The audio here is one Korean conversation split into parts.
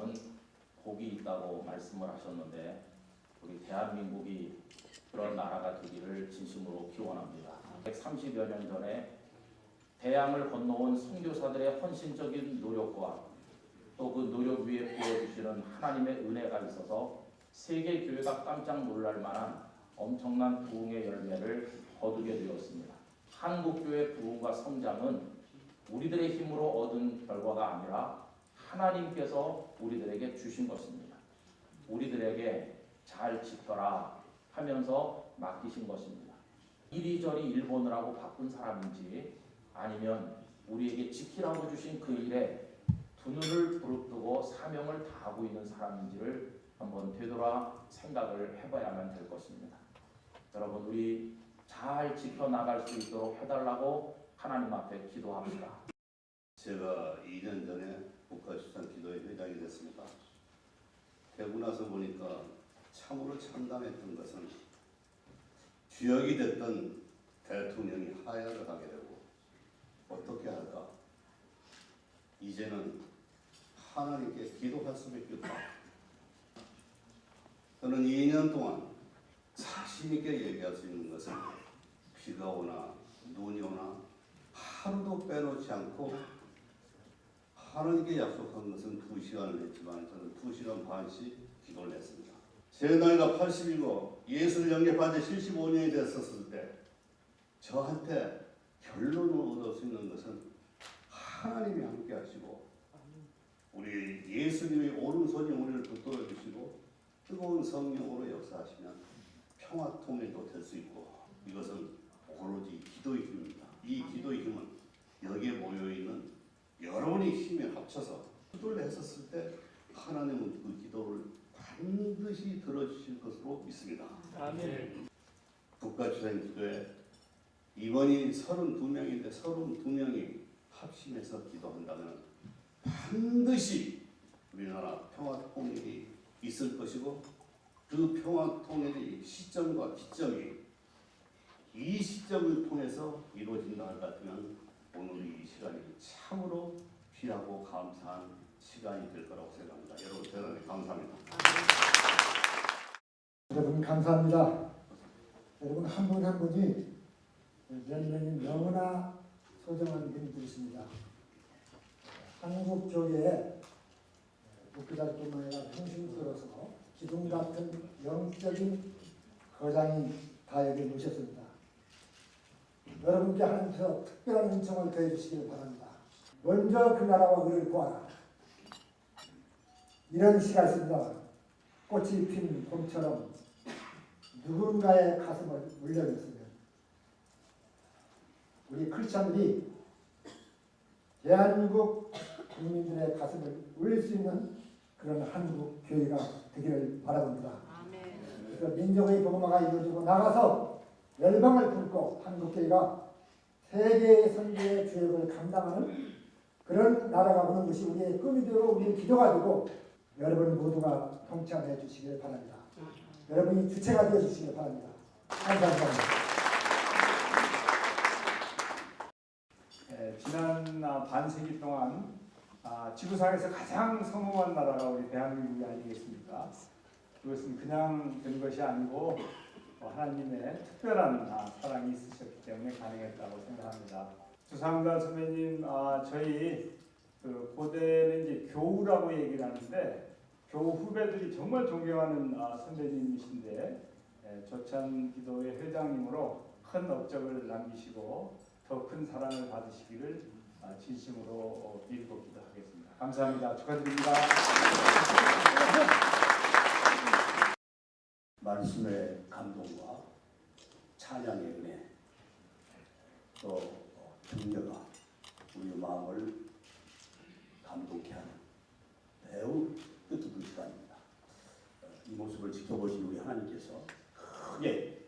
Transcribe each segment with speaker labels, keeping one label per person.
Speaker 1: 백성은 복이 있다고 말씀을 하셨는데 우리 대한민국이 그런 나라가 되기를 진심으로 기원합니다. 130여 년 전에 대양을 건너온 선교사들의 헌신적인 노력과 또 그 노력 위에 부어주시는 하나님의 은혜가 있어서 세계 교회가 깜짝 놀랄 만한 엄청난 부흥의 열매를 거두게 되었습니다. 한국 교회 부흥과 성장은 우리들의 힘으로 얻은 결과가 아니라 하나님께서 우리들에게 주신 것입니다. 우리들에게 잘 지켜라 하면서 맡기신 것입니다. 이리저리 일 보느라고 바쁜 사람인지 아니면 우리에게 지키라고 주신 그 일에 두 눈을 부릅뜨고 사명을 다하고 있는 사람인지를 한번 되돌아 생각을 해봐야만 될 것입니다. 여러분 우리 잘 지켜나갈 수 있도록 해달라고 하나님 앞에 기도합시다.
Speaker 2: 제가 2년 전에 국가수산 기도회 회장이 됐습니다. 되고 나서 보니까 참으로 참담했던 것은 주역이 됐던 대통령이 하야를 하게 되고 어떻게 할까? 이제는 하나님께 기도할 수밖에 없다. 저는 2년 동안 자신 있게 얘기할 수 있는 것은 비가 오나 눈이 오나 하루도 빼놓지 않고 하나님께 약속한 것은 두 시간을 했지만 저는 두 시간 반씩 기도를 했습니다. 제 나이가 80이고 예수를 영접한 지 75년이 됐었을 때 저한테 결론을 얻을 수 있는 것은 하나님이 함께 하시고 우리 예수님의 오른손이 우리를 붙들어 주시고 뜨거운 성령으로 역사하시면 평화 통일도 될 수 있고 이것은 오로지 기도의 힘입니다. 이 기도의 힘은 여기에 모여 있는 여러분의 힘에 합쳐서 기도를 했었을 때 하나님은 그 기도를 반드시 들어주실 것으로 믿습니다.
Speaker 3: 아멘.
Speaker 2: 국가주생 기도에 이번이 32명인데 32명이 합심해서 기도한다면 반드시 우리나라 평화 통일이 있을 것이고 그 평화 통일의 시점과 기점이 이 시점을 통해서 이루어진다 할 같으면 오늘 이 시간이 참으로 귀하고 감사한 시간이 될 거라고 생각합니다. 여러분 대단히 감사합니다.
Speaker 4: 여러분 감사합니다. 여러분 한 분한 분이 몇 명이 너무나 소중한 분들이십니다. 한국 교회에 목회자뿐만 아니라 평신도로서 기둥 같은 영적인 거장이 다 여기 모셨습니다. 여러분께 하나님께서 특별한 은총을 더해 주시길 바랍니다. 먼저 그 나라와 그를 구하라. 이런 시가 있습니다. 꽃이 핀 봄처럼 누군가의 가슴을 울려줬으면 우리 크리스천들이 대한민국 국민들의 가슴을 울릴 수 있는 그런 한국 교회가 되기를 바랍니다. 그래서 민족의 복음화가 이루어지고 나가서 열방을 품고 한국 교회가 세계의 선교의 주역을 감당하는 그런 나라가 오는 것이 우리의 꿈이 되고 우리의 기도가 되고 여러분 모두가 동참해 주시길 바랍니다. 여러분이 주체가 되어 주시길 바랍니다. 감사합니다.
Speaker 3: 예, 지난 아, 반세기 동안 아, 지구상에서 가장 성공한 나라가 우리 대한민국이 아니겠습니까? 그것은 그냥 된 것이 아니고 어, 하나님의 특별한 아, 사랑이 있으셨기 때문에 가능했다고 생각합니다. 주상관 선배님, 아, 저희 그 고대는 이제 교우라고 얘기를 하는데 교우 후배들이 정말 존경하는 아, 선배님이신데 예, 조찬 기도회 회장님으로 큰 업적을 남기시고 더 큰 사랑을 받으시기를 아, 진심으로 어, 빌고 기도하겠습니다. 감사합니다. 축하드립니다.
Speaker 2: 말씀의 감동과 찬양의 은혜 또 격려가 우리 마음을 감동케 하는 매우 뜻깊은 시간입니다. 어, 이 모습을 지켜보신 우리 하나님께서 크게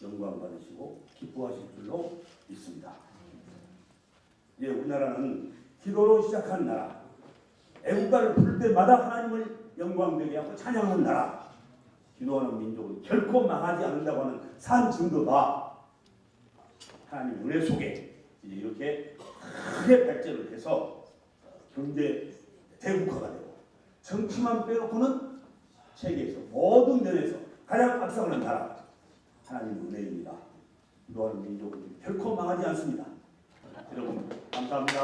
Speaker 2: 영광 받으시고 기뻐하실 줄로 믿습니다. 이제 우리나라는 기도로 시작한 나라, 애국가를 부를 때마다 하나님을 영광되게 하고 찬양하는 나라, 기도하는 민족은 결코 망하지 않는다고 하는 산 증거가 하나님 은혜 속에 이제 이렇게 크게 발전을 해서 경제 대국가가 되고
Speaker 5: 정치만 빼놓고는 세계에서 모든 면에서 가장 앞서가는 나라 하나님 은혜입니다. 기도하는 민족은 결코 망하지 않습니다. 여러분 감사합니다.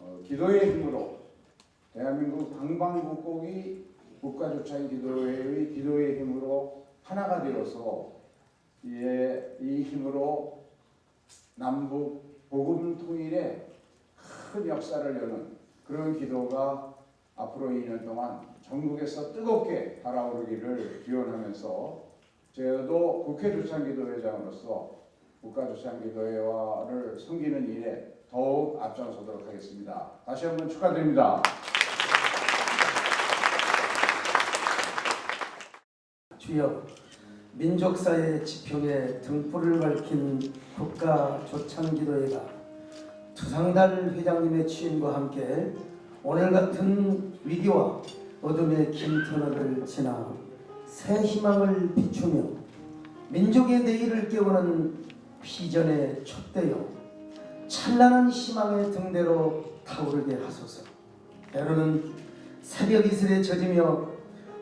Speaker 6: 어, 기도의 힘으로 대한민국 방방곡곡이 국가조차인 기도회의 기도의 힘으로 하나가 되어서 이에 이 힘으로 남북 복음 통일에 큰 역사를 여는 그런 기도가 앞으로 2년 동안 전국에서 뜨겁게 달아오르기를 기원하면서 저도 국회조찬기도회장으로서 국가조찬기도회와를 섬기는 일에 더욱 앞장서도록 하겠습니다. 다시 한번 축하드립니다.
Speaker 7: 주여 민족사의 지평에 등불을 밝힌 국가 조창기도회가 두상달 회장님의 취임과 함께 오늘 같은 위기와 어둠의 긴 터널을 지나 새 희망을 비추며 민족의 내일을 깨우는 비전에 촛대어 찬란한 희망의 등대로 타오르게 하소서. 때로는 새벽 이슬에 젖으며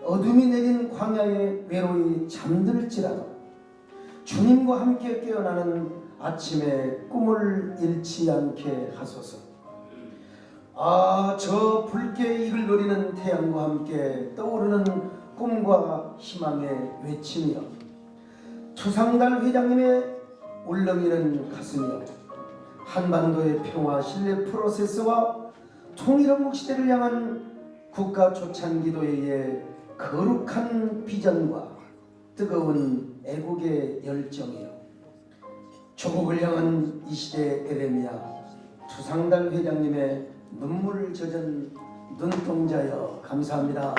Speaker 7: 어둠이 내린 광야에 외로이 잠들지라도 주님과 함께 깨어나는 아침에 꿈을 잃지 않게 하소서. 아, 저 붉게 이글거리는 태양과 함께 떠오르는 꿈과 희망의 외침이여. 투상달 회장님의 울렁이는 가슴이여. 한반도의 평화 신뢰 프로세스와 통일한국 시대를 향한 국가 조찬기도회의 거룩한 비전과 뜨거운 애국의 열정이요. 조국을 향한 이 시대의 에레미야 투상달 회장님의 눈물 젖은 눈동자여 감사합니다.